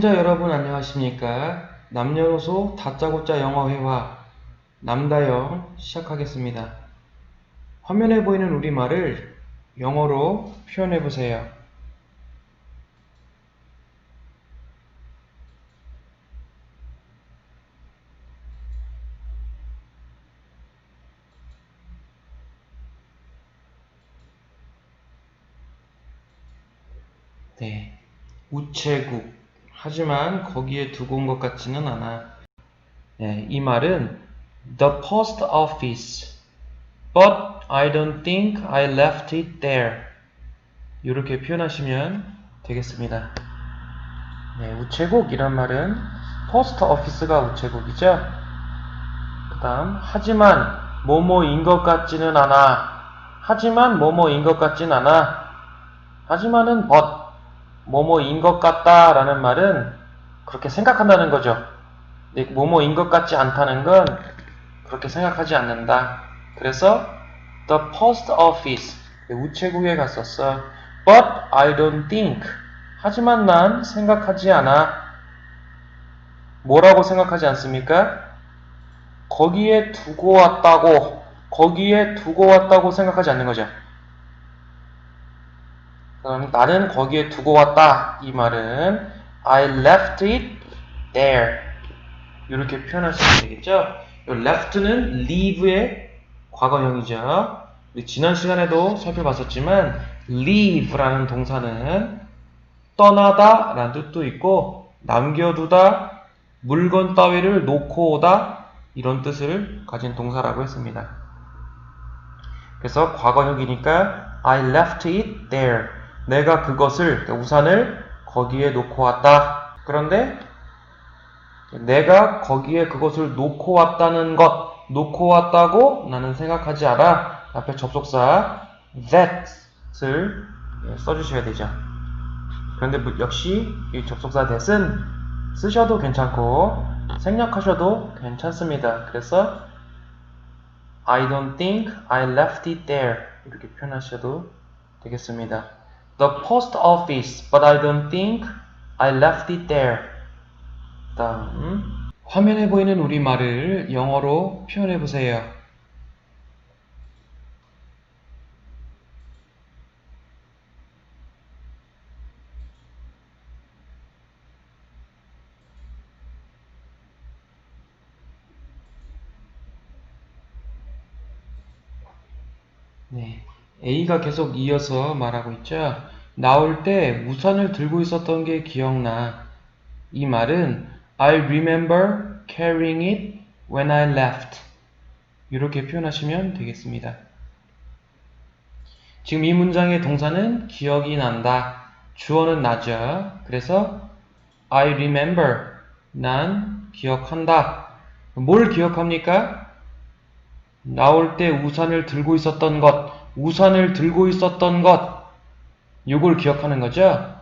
시청자 여러분 안녕하십니까? 남녀노소 다짜고짜 영어 회화 남다영 시작하겠습니다. 화면에 보이는 우리말을 영어로 표현해 보세요. 네. 우체국. 하지만 거기에 두고 온 것 같지는 않아. 네, 이 말은 the post office. But I don't think I left it there. 이렇게 표현하시면 되겠습니다. 네, 우체국이란 말은 post office가 우체국이죠. 그 다음, 하지만 뭐뭐인 것 같지는 않아. 하지만 뭐뭐인 것 같진 않아. 하지만은 but 뭐뭐인 것 같다라는 말은 그렇게 생각한다는 거죠. 뭐뭐인 것 같지 않다는 건 그렇게 생각하지 않는다. 그래서 the post office 우체국에 갔었어. But I don't think. 하지만 난 생각하지 않아. 뭐라고 생각하지 않습니까? 거기에 두고 왔다고, 거기에 두고 왔다고 생각하지 않는 거죠. 그럼 나는 거기에 두고 왔다. 이 말은 I left it there. 이렇게 표현하시면 되겠죠? 요 left는 leave의 과거형이죠. 우리 지난 시간에도 살펴봤었지만 leave라는 동사는 떠나다 라는 뜻도 있고 남겨두다, 물건 따위를 놓고 오다 이런 뜻을 가진 동사라고 했습니다. 그래서 과거형이니까 I left it there. 내가 그것을 우산을 거기에 놓고 왔다. 그런데 내가 거기에 그것을 놓고 왔다는 것, 놓고 왔다고 나는 생각하지 않아. 앞에 접속사 that을 써주셔야 되죠. 그런데 뭐 역시 이 접속사 that은 쓰셔도 괜찮고 생략하셔도 괜찮습니다. 그래서 I don't think I left it there 이렇게 표현하셔도 되겠습니다. The post office, but I don't think I left it there. 다음 화면에 보이는 우리말을 영어로 표현해 보세요. 네. A가 계속 이어서 말하고 있죠. 나올 때 우산을 들고 있었던 게 기억나. 이 말은 I remember carrying it when I left. 이렇게 표현하시면 되겠습니다. 지금 이 문장의 동사는 기억이 난다. 주어는 나죠. 그래서 I remember. 난 기억한다. 뭘 기억합니까? 나올 때 우산을 들고 있었던 것, 우산을 들고 있었던 것, 요걸 기억하는 거죠?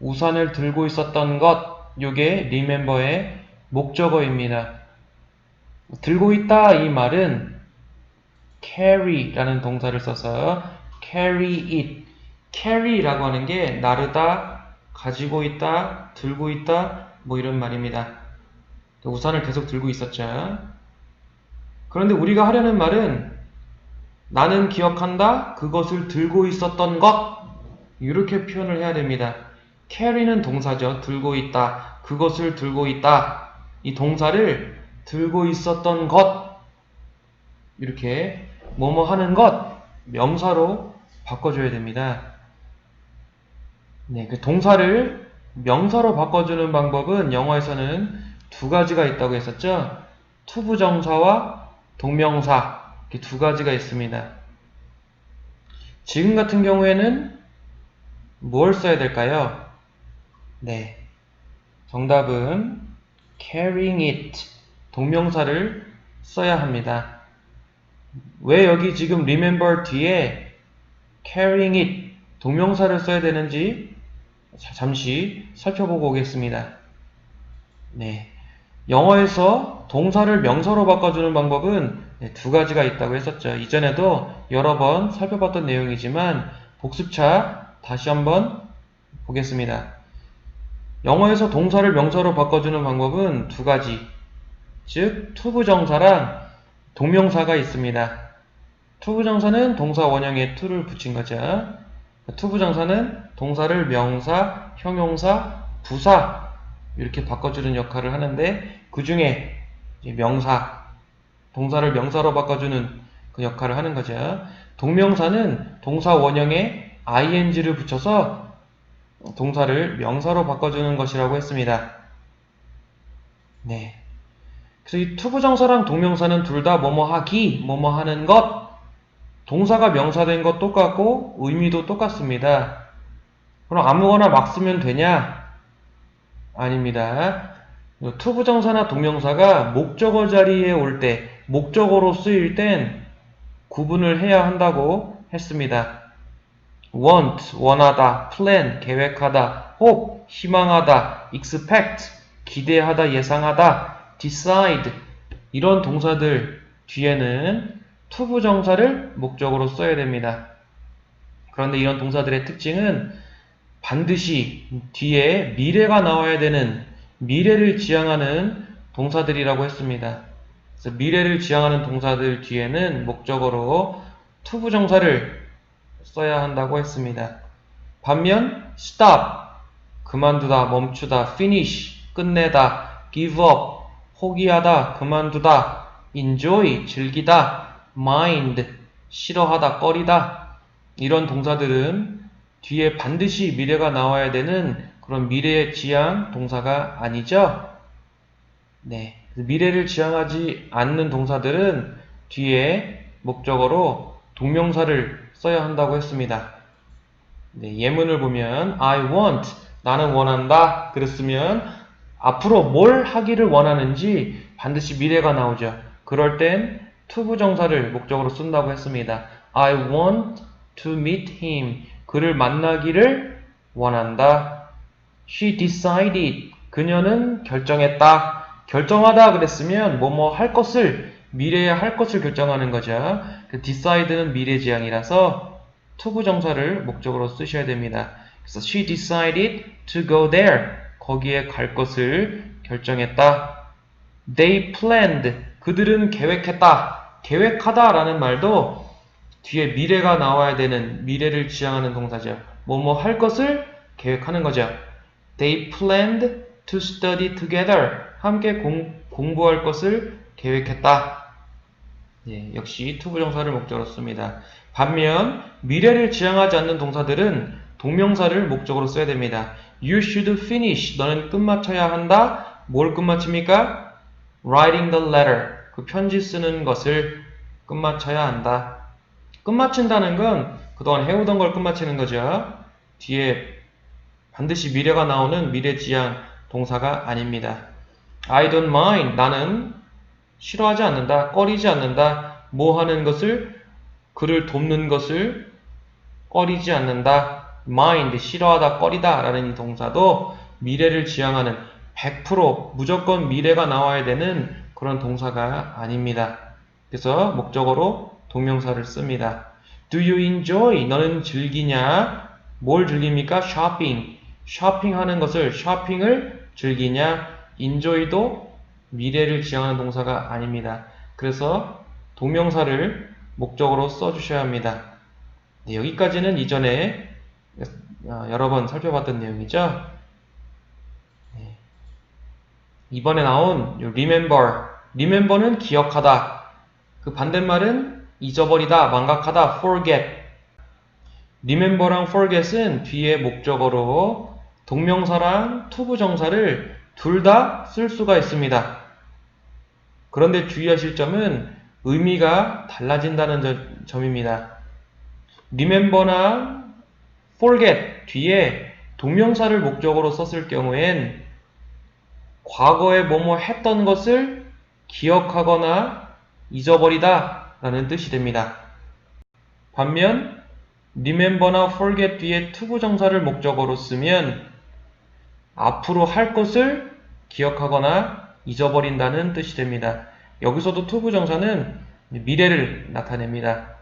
우산을 들고 있었던 것, 요게 remember의 목적어입니다. 들고 있다 이 말은 carry라는 동사를 써서 carry it, carry라고 하는 게 나르다, 가지고 있다, 들고 있다, 뭐 이런 말입니다. 우산을 계속 들고 있었죠. 그런데 우리가 하려는 말은 나는 기억한다. 그것을 들고 있었던 것. 이렇게 표현을 해야 됩니다. carry는 동사죠. 들고 있다. 그것을 들고 있다. 이 동사를 들고 있었던 것. 이렇게 뭐뭐 하는 것. 명사로 바꿔줘야 됩니다. 네, 그 동사를 명사로 바꿔주는 방법은 영어에서는 두 가지가 있다고 했었죠. 투부정사와 동명사 두 가지가 있습니다. 지금 같은 경우에는 뭘 써야 될까요? 네. 정답은 carrying it 동명사를 써야 합니다. 왜 여기 지금 remember 뒤에 carrying it 동명사를 써야 되는지 잠시 살펴보고 오겠습니다. 네. 영어에서 동사를 명사로 바꿔주는 방법은 네, 두 가지가 있다고 했었죠. 이전에도 여러 번 살펴봤던 내용이지만 복습차 다시 한번 보겠습니다. 영어에서 동사를 명사로 바꿔주는 방법은 두 가지. 즉, 투부정사랑 동명사가 있습니다. 투부정사는 동사 원형에 to를 붙인 거죠. 투부정사는 동사를 명사, 형용사, 부사 이렇게 바꿔주는 역할을 하는데 그 중에 명사, 동사를 명사로 바꿔주는 그 역할을 하는 거죠. 동명사는 동사 원형에 ing를 붙여서 동사를 명사로 바꿔주는 것이라고 했습니다. 네. 그래서 이 투부정사랑 동명사는 둘 다 뭐뭐 하기, 뭐뭐 하는 것, 동사가 명사된 것 똑같고 의미도 똑같습니다. 그럼 아무거나 막 쓰면 되냐? 아닙니다. 투부정사나 동명사가 목적어 자리에 올 때, 목적어로 쓰일 땐 구분을 해야 한다고 했습니다. want, 원하다, plan, 계획하다, hope, 희망하다, expect, 기대하다, 예상하다, decide 이런 동사들 뒤에는 투부정사를 목적으로 써야 됩니다. 그런데 이런 동사들의 특징은 반드시 뒤에 미래가 나와야 되는 미래를 지향하는 동사들이라고 했습니다. 그래서 미래를 지향하는 동사들 뒤에는 목적어로 투부정사를 써야 한다고 했습니다. 반면 stop 그만두다, 멈추다, finish 끝내다, give up 포기하다, 그만두다, enjoy 즐기다, mind 싫어하다, 꺼리다 이런 동사들은 뒤에 반드시 미래가 나와야 되는 그런 미래의 지향 동사가 아니죠. 네. 미래를 지향하지 않는 동사들은 뒤에 목적어로 동명사를 써야 한다고 했습니다. 네, 예문을 보면 I want 나는 원한다 그랬으면 앞으로 뭘 하기를 원하는지 반드시 미래가 나오죠. 그럴 땐 투부정사를 목적으로 쓴다고 했습니다. I want to meet him 그를 만나기를 원한다. She decided 그녀는 결정했다. 결정하다 그랬으면 뭐뭐 할 것을 미래에 할 것을 결정하는 거죠. 그 decide는 미래 지향이라서 투부정사를 목적으로 쓰셔야 됩니다. 그래서 she decided to go there. 거기에 갈 것을 결정했다. They planned. 그들은 계획했다. 계획하다라는 말도 뒤에 미래가 나와야 되는 미래를 지향하는 동사죠. 뭐뭐 할 것을 계획하는 거죠. They planned to study together. 함께 공, 공부할 것을 계획했다. 예, 역시 투부정사를 목적으로 씁니다. 반면 미래를 지향하지 않는 동사들은 동명사를 목적으로 써야 됩니다. You should finish. 너는 끝마쳐야 한다. 뭘 끝마칩니까? Writing the letter. 그 편지 쓰는 것을 끝마쳐야 한다. 끝마친다는 건 그동안 해오던 걸 끝마치는 거죠. 뒤에 반드시 미래가 나오는 미래지향 동사가 아닙니다. I don't mind. 나는 싫어하지 않는다. 꺼리지 않는다. 뭐 하는 것을 그를 돕는 것을 꺼리지 않는다. mind 싫어하다 꺼리다 라는 이 동사도 미래를 지향하는 100% 무조건 미래가 나와야 되는 그런 동사가 아닙니다. 그래서 목적어로 동명사를 씁니다. Do you enjoy? 너는 즐기냐? 뭘 즐깁니까? shopping. 쇼핑하는 것을 쇼핑을 즐기냐? Enjoy도 미래를 지향하는 동사가 아닙니다. 그래서 동명사를 목적으로 써주셔야 합니다. 네, 여기까지는 이전에 어, 여러 번 살펴봤던 내용이죠. 네. 이번에 나온 remember, remember는 기억하다. 그 반대말은 잊어버리다, 망각하다, forget. remember랑 forget은 뒤에 목적어로 동명사랑 투부정사를 둘 다 쓸 수가 있습니다. 그런데 주의하실 점은 의미가 달라진다는 점입니다. remember나 forget 뒤에 동명사를 목적으로 썼을 경우엔 과거에 뭐뭐 했던 것을 기억하거나 잊어버리다 라는 뜻이 됩니다. 반면 remember나 forget 뒤에 투부정사를 목적어로 쓰면 앞으로 할 것을 기억하거나 잊어버린다는 뜻이 됩니다. 여기서도 투부 정사는 미래를 나타냅니다.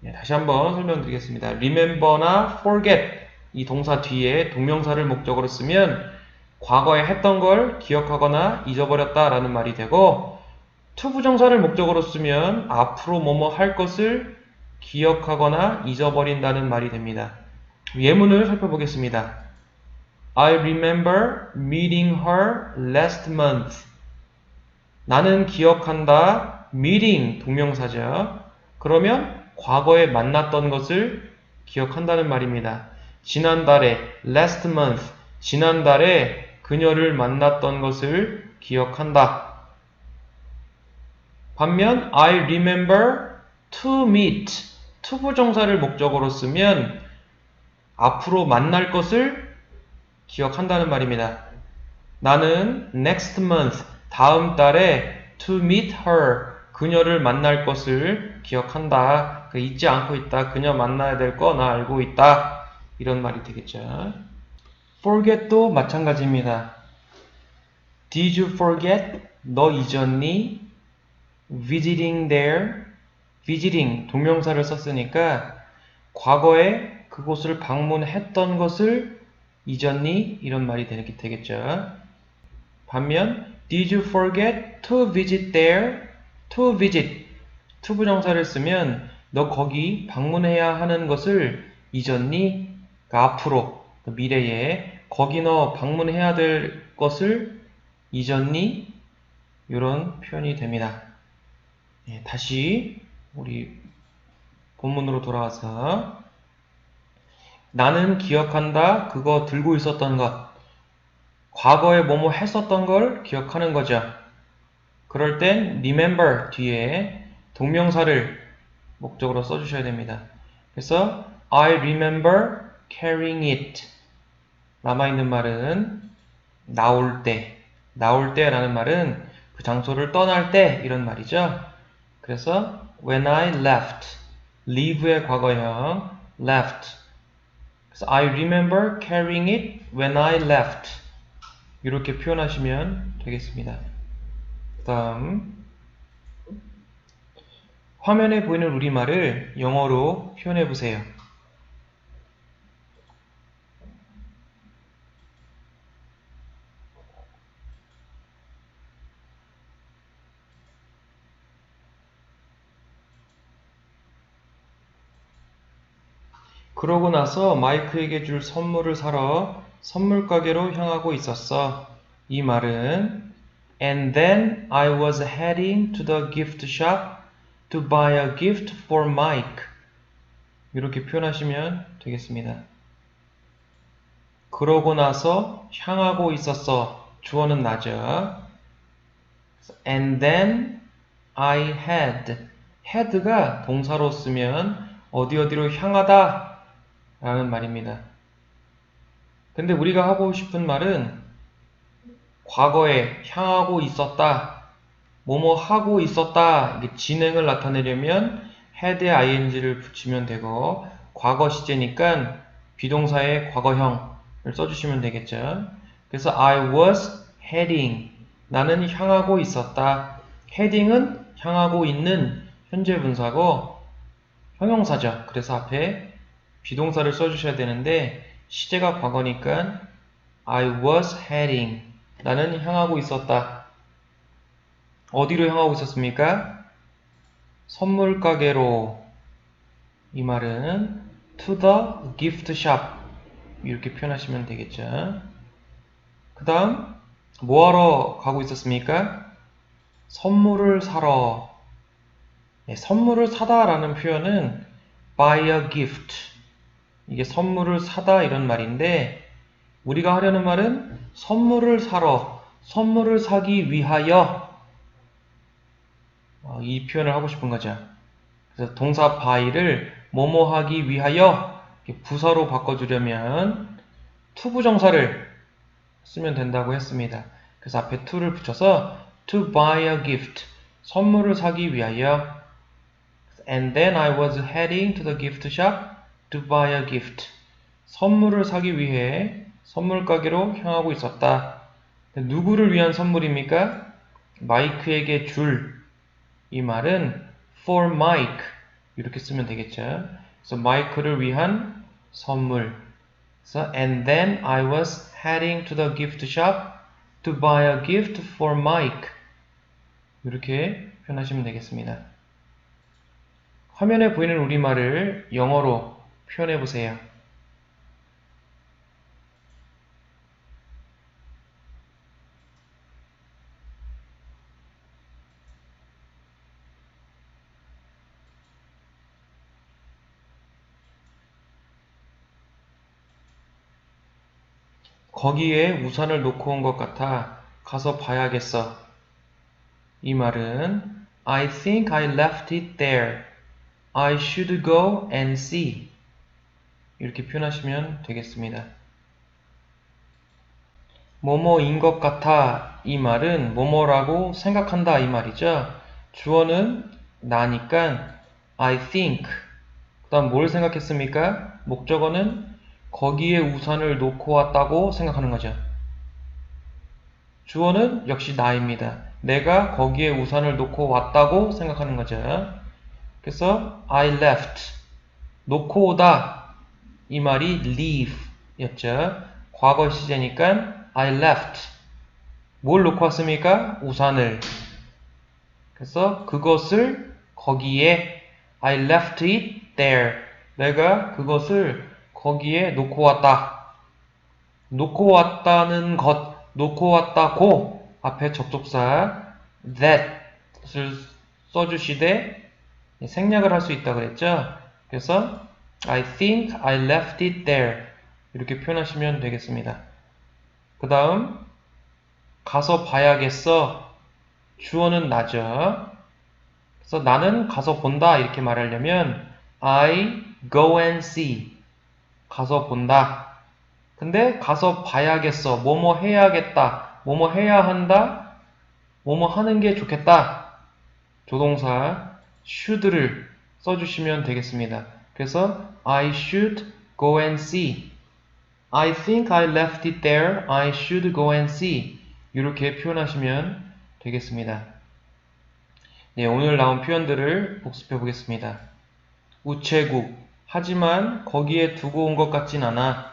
네, 다시 한번 설명드리겠습니다. remember나 forget 이 동사 뒤에 동명사를 목적으로 쓰면 과거에 했던 걸 기억하거나 잊어버렸다 라는 말이 되고 투부정사를 목적으로 쓰면 앞으로 뭐뭐 할 것을 기억하거나 잊어버린다는 말이 됩니다. 예문을 살펴보겠습니다. I remember meeting her last month. 나는 기억한다. meeting 동명사죠. 그러면 과거에 만났던 것을 기억한다는 말입니다. 지난달에 last month 지난달에 그녀를 만났던 것을 기억한다. 반면 I remember to meet 투부정사를 목적으로 쓰면 앞으로 만날 것을 기억한다는 말입니다. 나는 next month 다음 달에 to meet her 그녀를 만날 것을 기억한다. 그 잊지 않고 있다. 그녀 만나야 될 거 나 알고 있다. 이런 말이 되겠죠. forget도 마찬가지입니다. Did you forget? 너 잊었니? visiting there, visiting 동명사를 썼으니까 과거에 그곳을 방문했던 것을 잊었니? 이런 말이 되겠죠. 반면 Did you forget to visit there? To visit 투부정사를 쓰면 너 거기 방문해야 하는 것을 잊었니? 그러니까 앞으로 그 미래에 거기 너 방문해야 될 것을 잊었니? 이런 표현이 됩니다. 네, 다시 우리 본문으로 돌아와서 나는 기억한다. 그거 들고 있었던 것. 과거에 뭐뭐 했었던 걸 기억하는 거죠. 그럴 땐 remember 뒤에 동명사를 목적으로 써주셔야 됩니다. 그래서 I remember carrying it. 남아있는 말은 나올 때, 나올 때라는 말은 그 장소를 떠날 때 이런 말이죠. 그래서 when I left, leave의 과거형 left. 그래서 I remember carrying it when I left. 이렇게 표현하시면 되겠습니다. 그 다음 화면에 보이는 우리말을 영어로 표현해 보세요. 그러고 나서 마이크에게 줄 선물을 사러 선물 가게로 향하고 있었어. 이 말은 And then I was heading to the gift shop to buy a gift for Mike. 이렇게 표현하시면 되겠습니다. 그러고 나서 향하고 있었어. 주어는 나죠. And then I had. had가 동사로 쓰면 어디 어디로 향하다 라는 말입니다. 근데 우리가 하고 싶은 말은 과거에 향하고 있었다, 뭐뭐 하고 있었다, 진행을 나타내려면 had에 ing를 붙이면 되고 과거 시제니까 비동사의 과거형을 써주시면 되겠죠. 그래서 I was heading, 나는 향하고 있었다. heading은 향하고 있는 현재 분사고 형용사죠. 그래서 앞에 비동사를 써주셔야 되는데 시제가 과거니까 I was heading 나는 향하고 있었다. 어디로 향하고 있었습니까? 선물 가게로 이 말은 to the gift shop 이렇게 표현하시면 되겠죠. 그 다음 뭐하러 가고 있었습니까? 선물을 사러 네, 선물을 사다 라는 표현은 buy a gift 이게 선물을 사다 이런 말인데 우리가 하려는 말은 선물을 사러 선물을 사기 위하여 어, 이 표현을 하고 싶은 거죠. 그래서 동사 바이를 뭐뭐 하기 위하여 부사로 바꿔주려면 투부정사를 쓰면 된다고 했습니다. 그래서 앞에 to를 붙여서 to buy a gift 선물을 사기 위하여 and then I was heading to the gift shop to buy a gift. 선물을 사기 위해 선물 가게로 향하고 있었다. 누구를 위한 선물입니까? 마이크에게 줄. 이 말은 for Mike. 이렇게 쓰면 되겠죠. 그래서 마이크를 위한 선물. 그래서 and then I was heading to the gift shop to buy a gift for Mike. 이렇게 표현하시면 되겠습니다. 화면에 보이는 우리말을 영어로 표현해 보세요. 거기에 우산을 놓고 온 것 같아 가서 봐야겠어. 이 말은 I think I left it there. I should go and see. 이렇게 표현하시면 되겠습니다. 뭐뭐인 것 같아 이 말은 뭐뭐라고 생각한다 이 말이죠. 주어는 나니까 I think 그 다음 뭘 생각했습니까? 목적어는 거기에 우산을 놓고 왔다고 생각하는 거죠. 주어는 역시 나입니다. 내가 거기에 우산을 놓고 왔다고 생각하는 거죠. 그래서 I left 놓고 오다 이 말이 leave 였죠. 과거 시제니까 I left 뭘 놓고 왔습니까? 우산을 그래서 그것을 거기에 I left it there 내가 그것을 거기에 놓고 왔다. 놓고 왔다는 것, 놓고 왔다고 앞에 접속사 that을 써주시되 생략을 할 수 있다 그랬죠. 그래서 I think I left it there 이렇게 표현하시면 되겠습니다. 그 다음 가서 봐야겠어 주어는 나죠. 그래서 나는 가서 본다 이렇게 말하려면 I go and see 가서 본다. 근데 가서 봐야겠어. 뭐뭐 해야겠다. 뭐뭐 해야 한다. 뭐뭐 하는 게 좋겠다. 조동사 should를 써주시면 되겠습니다. 그래서 I should go and see. I think I left it there. I should go and see. 이렇게 표현하시면 되겠습니다. 네, 오늘 나온 표현들을 복습해 보겠습니다. 우체국, 하지만 거기에 두고 온 것 같진 않아.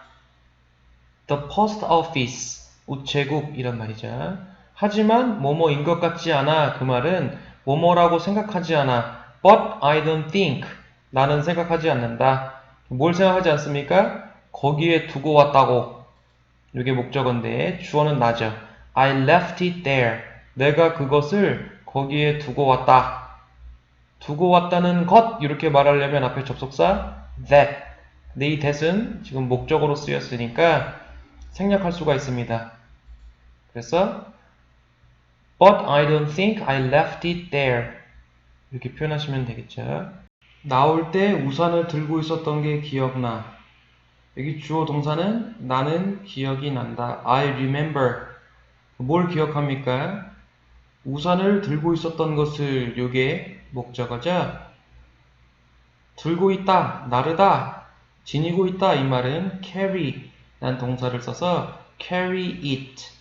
The post office, 우체국 이란 말이죠. 하지만 뭐뭐인 것 같지 않아. 그 말은 뭐뭐라고 생각하지 않아. But I don't think. 나는 생각하지 않는다. 뭘 생각하지 않습니까? 거기에 두고 왔다고. 이게 목적어인데 주어는 나죠. I left it there. 내가 그것을 거기에 두고 왔다. 두고 왔다는 것 이렇게 말하려면 앞에 접속사 that. 근데 이 that은 지금 목적으로 쓰였으니까 생략할 수가 있습니다. 그래서 But I don't think I left it there. 이렇게 표현하시면 되겠죠. 나올 때 우산을 들고 있었던 게 기억나. 여기 주어 동사는 나는 기억이 난다. I remember. 뭘 기억합니까? 우산을 들고 있었던 것을 요게 목적어죠. 들고 있다, 나르다, 지니고 있다 이 말은 carry 란 동사를 써서 carry it.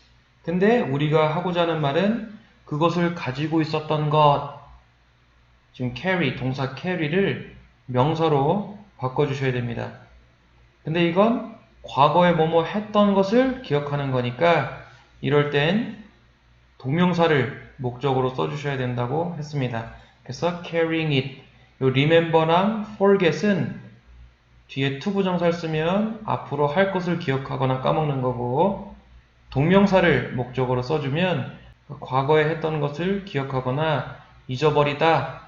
근데 우리가 하고자 하는 말은 그것을 가지고 있었던 것. 지금 carry 동사 carry를 명사로 바꿔주셔야 됩니다. 근데 이건 과거에 뭐뭐 했던 것을 기억하는 거니까 이럴 땐 동명사를 목적으로 써주셔야 된다고 했습니다. 그래서 carrying it 요 remember랑 forget은 뒤에 투부정사를 쓰면 앞으로 할 것을 기억하거나 까먹는 거고 동명사를 목적으로 써주면 과거에 했던 것을 기억하거나 잊어버리다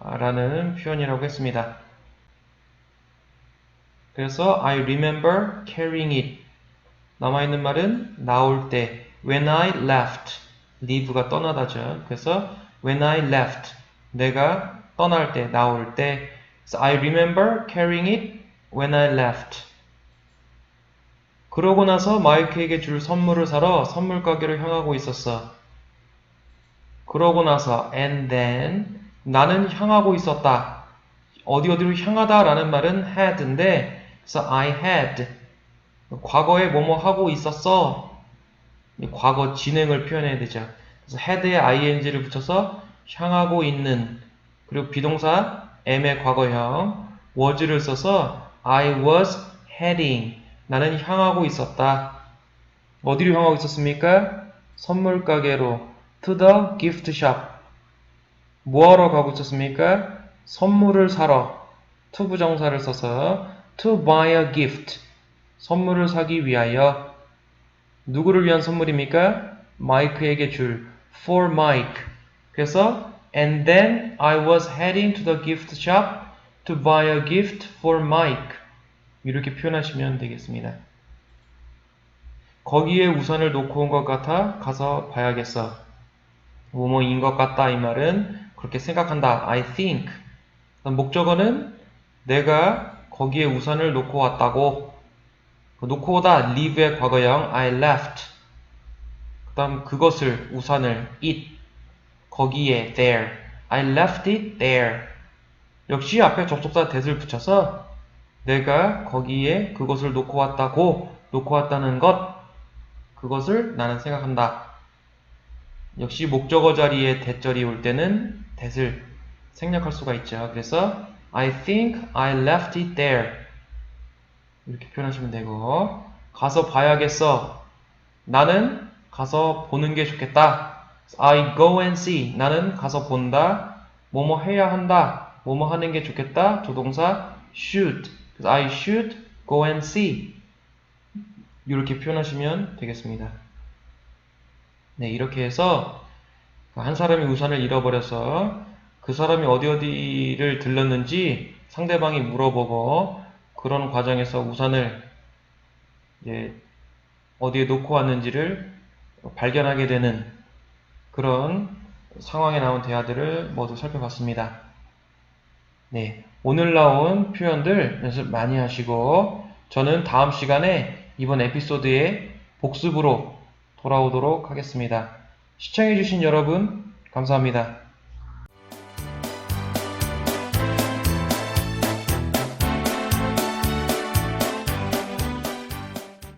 라는 표현이라고 했습니다. 그래서 I remember carrying it 남아있는 말은 나올 때 when I left leave가 떠나다죠. 그래서 when I left 내가 떠날 때, 나올 때. So I remember carrying it when I left. 그러고 나서 마이크에게 줄 선물을 사러 선물 가게로 향하고 있었어. 그러고 나서 and then 나는 향하고 있었다. 어디 어디로 향하다 라는 말은 had인데 그래서 I had 과거에 뭐뭐 하고 있었어. 과거 진행을 표현해야 되죠. 그래서 had에 ing를 붙여서 향하고 있는 그리고 비동사 am의 과거형 was를 써서 I was heading 나는 향하고 있었다. 어디로 향하고 있었습니까? 선물 가게로 to the gift shop. 뭐하러 가고 있었습니까? 선물을 사러 to 부정사를 써서 to buy a gift. 선물을 사기 위하여 누구를 위한 선물입니까? 마이크에게 줄 for Mike. 그래서 and then I was heading to the gift shop to buy a gift for Mike. 이렇게 표현하시면 되겠습니다. 거기에 우산을 놓고 온 것 같아 가서 봐야겠어. 뭐뭐인 것 같다 이 말은 그렇게 생각한다. I think. 목적어는 내가 거기에 우산을 놓고 왔다고. 그 놓고 오다 leave의 과거형 I left. 그 다음 그것을 우산을 it 거기에 there. I left it there. 역시 앞에 접속사 that을 붙여서 내가 거기에 그것을 놓고 왔다고 놓고 왔다는 것 그것을 나는 생각한다. 역시 목적어 자리에 대절이 올 때는 that을 생략할 수가 있죠. 그래서 I think I left it there. 이렇게 표현하시면 되고 가서 봐야겠어. 나는 가서 보는 게 좋겠다. I go and see. 나는 가서 본다. 뭐뭐 해야 한다. 뭐뭐 하는 게 좋겠다. 조동사 should. 그래서 I should go and see. 이렇게 표현하시면 되겠습니다. 네, 이렇게 해서 한 사람이 우산을 잃어버려서 그 사람이 어디 어디를 들렀는지 상대방이 물어보고 그런 과정에서 우산을 이제 어디에 놓고 왔는지를 발견하게 되는 그런 상황에 나온 대화들을 모두 살펴봤습니다. 네, 오늘 나온 표현들 연습 많이 하시고 저는 다음 시간에 이번 에피소드의 복습으로 돌아오도록 하겠습니다. 시청해주신 여러분 감사합니다.